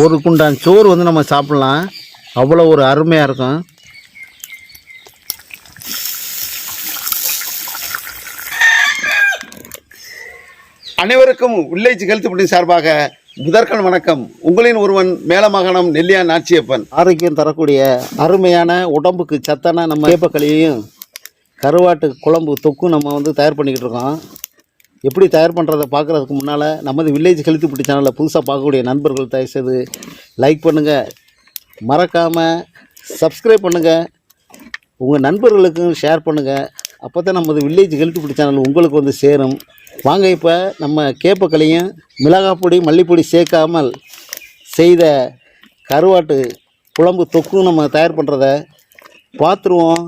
ஒரு குண்டான் சோறு வந்து நம்ம சாப்பிட்லாம். அவ்வளோ ஒரு அருமையாக இருக்கும். அனைவருக்கும் வில்லேஜ் ஹெல்த் பட்டி சார்பாக முதற்கண் வணக்கம். உங்களின் ஒருவன் மேலமகனம் நெல்லியா நாச்சியப்பன். ஆரோக்கியம் தரக்கூடிய அருமையான உடம்புக்கு சத்தான நம்ம வேப்பக்களியையும் கருவாட்டு குழம்பு தொக்கும் நம்ம வந்து தயார் பண்ணிக்கிட்டு இருக்கோம். எப்படி தயார் பண்ணுறதை பார்க்குறதுக்கு முன்னால் நமது வில்லேஜ் ஹெல்த் பிடி சேனலில் புதுசாக பார்க்கக்கூடிய நண்பர்கள் தயவுசெய்து லைக் பண்ணுங்கள் மறக்காமல் சப்ஸ்கிரைப் பண்ணுங்கள் உங்கள் நண்பர்களுக்கும் ஷேர் பண்ணுங்கள் அப்போ தான் நமது வில்லேஜ் ஹெல்த் பிடி சேனல் உங்களுக்கு வந்து சேரும். வாங்க இப்போ நம்ம கேப்பக்களையும் மிளகாப்பொடி மல்லிப்பொடி சேர்க்காமல் செய்த கருவாட்டு குழம்பு தொக்கும் நம்ம தயார் பண்ணுறத பார்த்துருவோம்.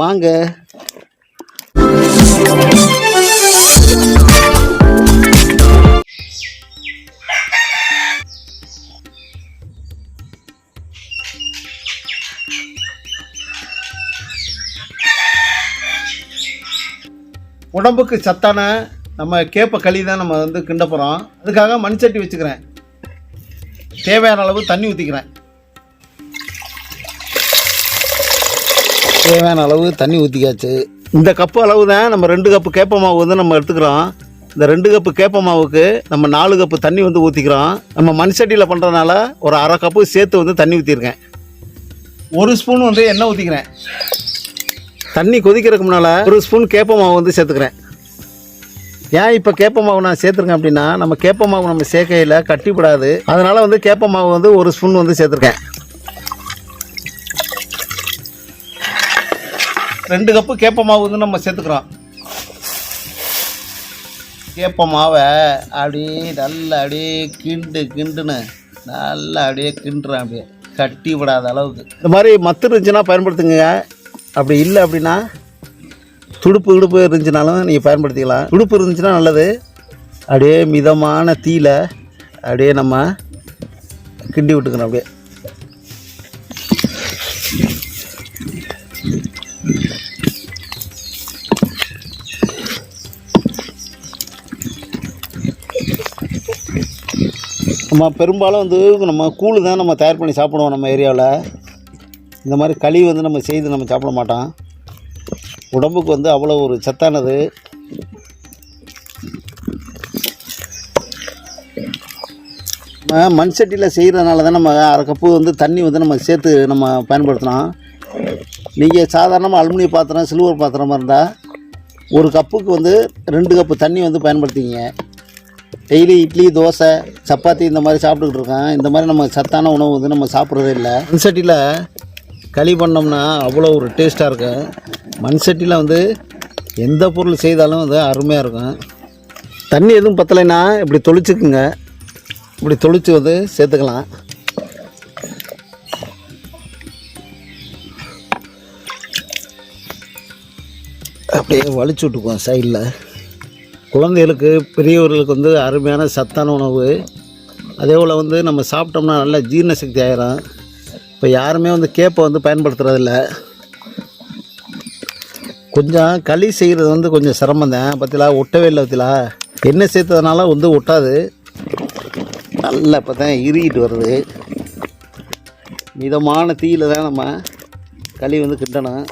வாங்க. உடம்புக்கு சத்தான நம்ம கேப்ப களி தான் நம்ம வந்து கிண்ட போகிறோம் அதுக்காக மண் சட்டி வச்சுக்கிறேன். தேவையான அளவு தண்ணி ஊற்றிக்கிறேன் தேவையான அளவு தண்ணி ஊற்றிக்காச்சு இந்த கப்பு அளவு தான் நம்ம ரெண்டு கப்பு கேப்ப மாவு வந்து நம்ம எடுத்துக்கிறோம். இந்த ரெண்டு கப்பு கேப்ப மாவுக்கு நம்ம நாலு கப்பு தண்ணி வந்து ஊற்றிக்கிறோம் நம்ம மண் சட்டியில் பண்ணுறதுனால ஒரு அரை கப்பு சேர்த்து வந்து தண்ணி ஊற்றிருக்கேன் ஒரு ஸ்பூன் வந்து எண்ணெய் ஊற்றிக்கிறேன் தண்ணி கொதிக்கிறதுக்கு முன்னால் ஒரு ஸ்பூன் கேப்ப மாவு வந்து சேர்த்துக்கிறேன். ஏன் இப்போ கேப்ப மாவு நான் சேர்த்துருக்கேன் அப்படின்னா நம்ம கேப்ப மாவு நம்ம சேர்க்கையில் கட்டிப்படாது. அதனால் வந்து கேப்ப மாவு வந்து ஒரு ஸ்பூன் வந்து சேர்த்துருக்கேன். ரெண்டு கப்பு கேப்ப மாவு வந்து நம்ம சேர்த்துக்கிறோம். கேப்ப மாவை அப்படியே நல்லா அப்படியே கிண்டு கிண்டுன்னு நல்லா அப்படியே கிண்டுறேன் அப்படியே. கட்டி விடாத அளவுக்கு. இந்த மாதிரி மத்து இருந்துச்சுன்னா பயன்படுத்துங்க. அப்படி இல்லை அப்படின்னா துடுப்பு இடுப்பு இருந்துச்சுனாலும் நீங்கள் பயன்படுத்திக்கலாம். துடுப்பு இருந்துச்சுன்னா நல்லது. அப்படியே மிதமான தீயில் அப்படியே நம்ம கிண்டி விட்டுக்கணும் அப்படியே. நம்ம பெரும்பாலும் வந்து நம்ம கூழ் தான் நம்ம தயார் பண்ணி சாப்பிடுவோம் நம்ம ஏரியாவில். இந்த மாதிரி களி வந்து நம்ம செய்து நம்ம சாப்பிட மாட்டோம். உடம்புக்கு வந்து அவ்வளோ ஒரு சத்தானது. மண் சட்டியில் செய்கிறதுனால தான் நம்ம அரை கப்பு வந்து தண்ணி வந்து நம்ம சேர்த்து நம்ம பயன்படுத்தினோம் நீங்கள் சாதாரணமாக அலுமினிய பாத்திரம் சில்வர் பாத்திரமாக இருந்தால் ஒரு கப்புக்கு வந்து ரெண்டு கப்பு தண்ணி வந்து பயன்படுத்திங்க டெய்லி இட்லி தோசை சப்பாத்தி இந்த மாதிரி சாப்பிட்டுக்கிட்டு இருக்கேன். இந்த மாதிரி நம்ம சத்தான உணவு வந்து நம்ம சாப்பிட்றதே இல்லை. மண் சட்டியில் களி பண்ணோம்னா அவ்வளோ ஒரு டேஸ்ட்டாக இருக்கும். மண் சட்டியில் வந்து எந்த பொருள் செய்தாலும் வந்து அருமையாக இருக்கும். தண்ணி எதுவும் பத்தலைன்னா இப்படி தொளிச்சுக்குங்க. இப்படி தொளிச்சு வந்து சேர்த்துக்கலாம். அப்படியே வலிச்சு விட்டுக்குவோம் சைடில் குழந்தைகளுக்கு பெரியவர்களுக்கு வந்து அருமையான சத்தான உணவு. அதே போல் வந்து நம்ம சாப்பிட்டோம்னா நல்ல ஜீரண சக்தி ஆயிரும். இப்போ யாருமே வந்து கேப்பை வந்து பயன்படுத்துறதில்ல. கொஞ்சம் களி செய்கிறது வந்து கொஞ்சம் சிரமம் தான். பத்திலா ஒட்டவே இல்லை பத்திலா. எண்ணெய் சேர்த்ததுனால வந்து ஒட்டாது. நல்லா இப்போ தான் இறுகிட்டு வருது. மிதமான தீயில் தான் நம்ம களி வந்து கிட்டணும்.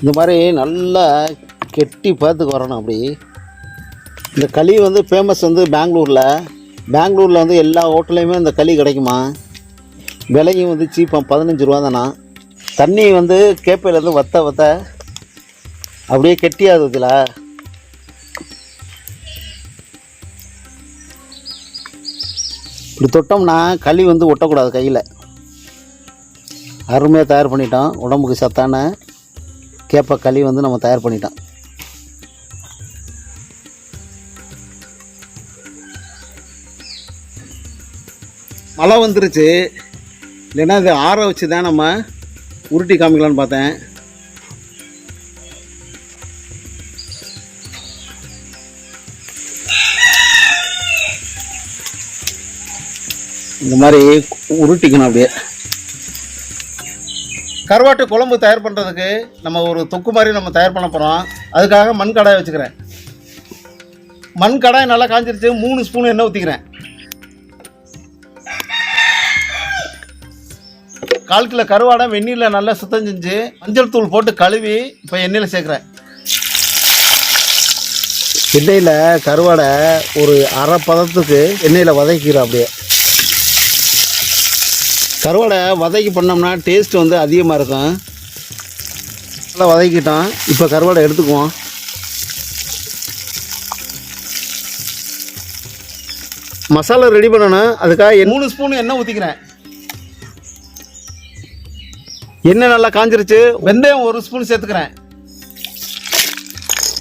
இந்த மாதிரி நல்லா கெட்டி பார்த்துக்கு வரணும் அப்படி. இந்த களி வந்து ஃபேமஸ் வந்து பெங்களூரில். பெங்களூரில் வந்து எல்லா ஹோட்டல்லையுமே அந்த களி கிடைக்குமா? விலையும் வந்து சீப்பாக பதினஞ்சு ரூபா தானா? தண்ணி வந்து கேப்பையிலேருந்து வத்த வத்த அப்படியே கெட்டியாது இதில். இப்படி தொட்டோம்னா களி வந்து ஒட்டக்கூடாது கையில். அருமையாக தயார் பண்ணிட்டோம். உடம்புக்கு சத்தான கேப்ப களி வந்து நம்ம தயார் பண்ணிட்டோம். மழை வந்துருச்சு. இல்லைன்னா இது ஆற வச்சு தான் நம்ம உருட்டி காமிக்கலான்னு பார்த்தேன். இந்த மாதிரி உருட்டிக்கணும் அப்படியே. கருவாட்டு குழம்பு தயார் பண்ணுறதுக்கு நம்ம ஒரு தொக்கு மாதிரி நம்ம தயார் பண்ண போகிறோம் அதுக்காக மண் கடாய் வச்சுக்கிறேன். மண் கடாய் நல்லா காஞ்சிருச்சு. மூணு ஸ்பூன் எண்ணெய் ஊற்றிக்கிறேன் கால் கிலோ கருவாடை வெந்நீரில் நல்லா சுத்தம் செஞ்சு மஞ்சள் தூள் போட்டு கழுவி இப்போ எண்ணெயில் சேர்க்குறேன். எண்ணெயில் கருவாடை ஒரு அரை பதத்துக்கு எண்ணெயில் வதக்கிக்கிறோம் அப்படியே. கருவாடை வதக்கி பண்ணோம்னா டேஸ்ட் வந்து அதிகமாக இருக்கும். நல்லா வதக்கிட்டோம் இப்போ கருவாடை எடுத்துக்குவோம். மசாலா ரெடி பண்ணணும். அதுக்காக மூணு ஸ்பூன் எண்ணெய் ஊற்றிக்கிறேன் எண்ணெய் நல்லா காஞ்சிருச்சு. வெந்தயம் ஒரு ஸ்பூன் சேர்த்துக்கிறேன்.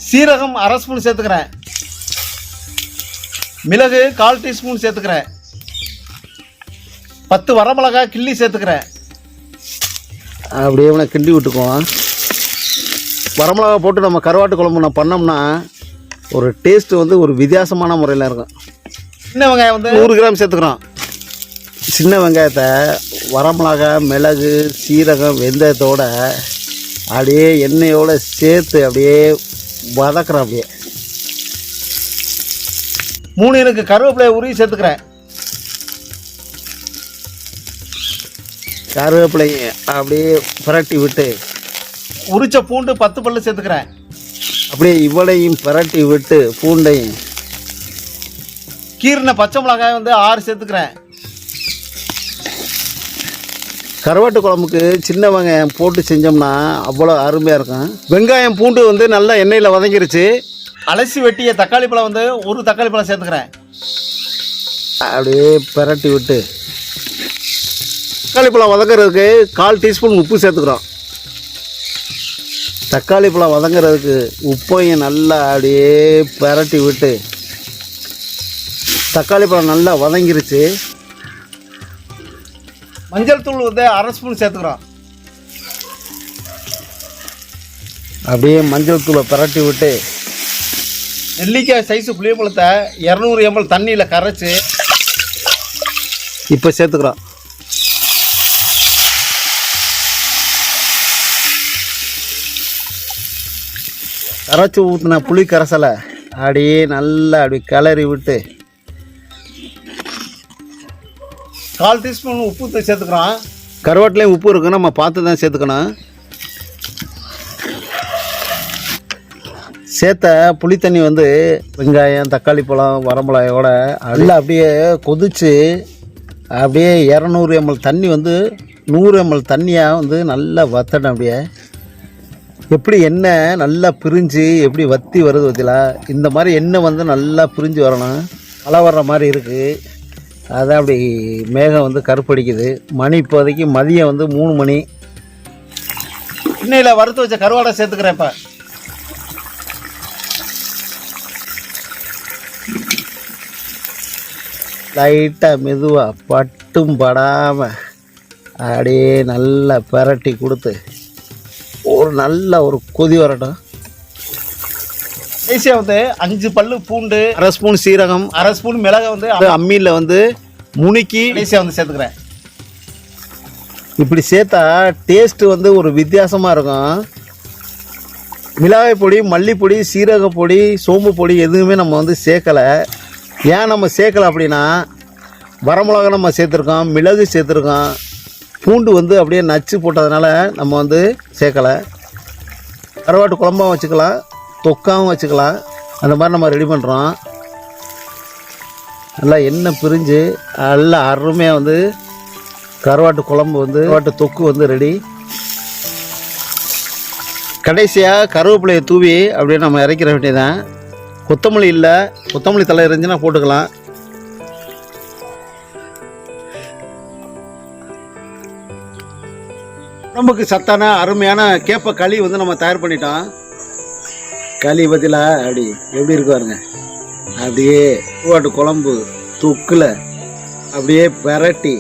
சீரகம் அரை ஸ்பூன் சேர்த்துக்கிறேன். மிளகு கால் டீஸ்பூன் சேர்த்துக்கிறேன். பத்து வரமிளகாய் கிள்ளி சேர்த்துக்கிறேன். அப்படியே இவனை கிண்டி விட்டுக்குவோம் வரமிளகா போட்டு நம்ம கருவாட்டு குழம்பு நான் பண்ணோம்னா ஒரு டேஸ்ட் வந்து ஒரு வித்தியாசமான முறையில் இருக்கும். சின்ன வெங்காயம் வந்து நூறு கிராம் சேர்த்துக்கிறோம். சின்ன வெங்காயத்தை வரமிளகா மிளகு சீரகம் வெந்தயத்தோடு அப்படியே எண்ணெயோடு சேர்த்து அப்படியே வதக்குறேன் அப்படியே. மூணு எனக்கு கருவேப்பிலையை உருவி சேர்த்துக்கிறேன். கருவேப்பிலையை அப்படியே புரட்டி விட்டு உரிச்ச பூண்டு பத்து பல்லு சேர்த்துக்கிறேன். அப்படியே இவளையும் புரட்டி விட்டு பூண்டையும் கீரின பச்சை மிளகாய் வந்து ஆறு சேர்த்துக்கிறேன். கருவாட்டு குழம்புக்கு சின்ன வெங்காயம் போட்டு செஞ்சோம்னா அவ்வளோ அருமையாக இருக்கும். வெங்காயம் பூண்டு வந்து நல்லா எண்ணெயில் வதங்கிருச்சு. அலசி வெட்டிய தக்காளி பழம் வந்து ஒரு தக்காளி பழம் சேர்த்துக்கிறேன். அப்படியே பிரட்டி விட்டு. தக்காளி பழம் வதங்குறதுக்கு கால் டீஸ்பூன் உப்பு சேர்த்துக்கிறோம். தக்காளி பழம் வதங்குறதுக்கு உப்பையும் நல்லா அப்படியே பிரட்டி விட்டு. தக்காளி பழம் நல்லா வதங்கிருச்சு. மஞ்சள் தூள் வந்து அரை ஸ்பூன் சேர்த்துக்கிறோம். அப்படியே மஞ்சள் தூளை பிரட்டி விட்டு நெல்லிக்காய் சைஸு புளியப்பழத்தை இரநூறு எம்எல் தண்ணியில் கரைச்சி இப்போ சேர்த்துக்கிறோம். கரைச்சி ஊற்றின புளி கரைசலை அப்படியே நல்லா அப்படி கிளறி விட்டு கால் டீஸ்பூன் உப்பு சேர்த்துக்கிறோம் கருவாட்டிலையும் உப்பு இருக்கு நம்ம பார்த்து தான் சேர்த்துக்கணும். சேர்த்த புளி தண்ணி வந்து வெங்காயம் தக்காளி பழம் வரமிளகாயோட நல்லா அப்படியே கொதித்து அப்படியே இரநூறு எம்எல் தண்ணி வந்து நூறு எம்எல் தண்ணியாக வந்து நல்லா வத்தணும் அப்படியே. எப்படி எண்ணெய் நல்லா பிரிஞ்சு எப்படி வத்தி வருது வத்திலா இந்த மாதிரி எண்ணெய் வந்து நல்லா பிரிஞ்சு வரணும். மழை வர்ற மாதிரி இருக்குது அதான் அப்படி மேகம் வந்து கருப்படிக்குது. மணி இப்போதைக்கு மதியம் வந்து மூணு மணி. இன்னையில் வறுத்து வச்ச கருவாடை சேர்த்துக்கிறேன் இப்போ லைட்டாக மெதுவாக பட்டும் படாமல் அப்படியே நல்லா பிரட்டி கொடுத்து ஒரு நல்ல ஒரு கொதி வரட்டும். கடைசியாக வந்து அஞ்சு பல்லு பூண்டு அரை ஸ்பூன் சீரகம் அரை ஸ்பூன் மிளகை வந்து அம்மியில் வந்து முணுக்கி கடைசியாக வந்து சேர்த்துக்கிறேன். இப்படி சேர்த்தா டேஸ்ட்டு வந்து ஒரு வித்தியாசமாக இருக்கும். மிளகாய் பொடி மல்லிப்பொடி சீரக பொடி சோம்பு பொடி எதுவுமே நம்ம வந்து சேர்க்கலை. ஏன் நம்ம சேர்க்கலை அப்படின்னா வரமிளகா நம்ம சேர்த்துருக்கோம் மிளகு சேர்த்துருக்கோம். பூண்டு வந்து அப்படியே நச்சு போட்டதுனால நம்ம வந்து சேர்க்கலை. கருவாட்டு குழம்பாவும் வச்சுக்கலாம். தொக்காவும் வச்சுக்கலாம். அந்த மாதிரி நம்ம ரெடி பண்ணுறோம் நல்லா எண்ணெய் பிரிஞ்சு நல்லா அருமையாக வந்து கருவாட்டு குழம்பு வந்து கருவாட்டு தொக்கு வந்து ரெடி கடைசியாக கருவேப்பிலையை தூவி அப்படியே நம்ம இறக்கிற வேண்டியதான் கொத்தமல்லி இல்லை கொத்தமல்லி தலை இருந்துச்சுன்னா போட்டுக்கலாம். உடம்புக்கு சத்தான அருமையான கேப்ப களி வந்து நம்ம தயார் பண்ணிட்டோம். களி பத்திலா அப்படி எப்படி இருக்கு பாருங்க. அப்படியே பூவாட்டு குழம்பு தொக்கில் அப்படியே பெரட்டி.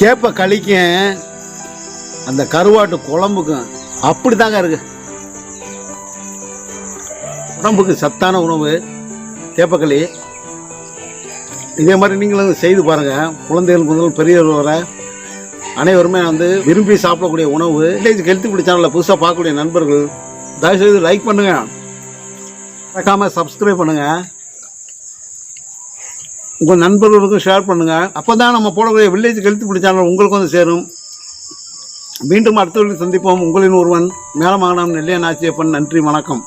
கேப்ப களிக்கும் அந்த கருவாட்டு குழம்புக்கும் அப்படி தாங்க இருக்கு. உடம்புக்கு சத்தான உணவு கேப்பக்களி இதே மாதிரி நீங்களும் செய்து பாருங்கள் குழந்தைகள் முதல் பெரியவர் வர அனைவருமே வந்து விரும்பி சாப்பிடக்கூடிய உணவு வில்லேஜ் ஹெல்த் ஃபுட் சேனலில் புதுசாக பார்க்கக்கூடிய நண்பர்கள் தயவுசெய்து லைக் பண்ணுங்க. மறக்காம சப்ஸ்கிரைப் பண்ணுங்க. உங்கள் நண்பர்களுக்கும் ஷேர் பண்ணுங்க. அப்போ தான் நம்ம போடக்கூடிய வில்லேஜ் ஹெல்த் ஃபுட் சேனல் உங்களுக்கு வந்து சேரும். மீண்டும் அடுத்தவர்களை சந்திப்போம். உங்களின் ஒருவன் மேலமாகனம் நெல்லையன் ஆச்சியப்பன். நன்றி வணக்கம்.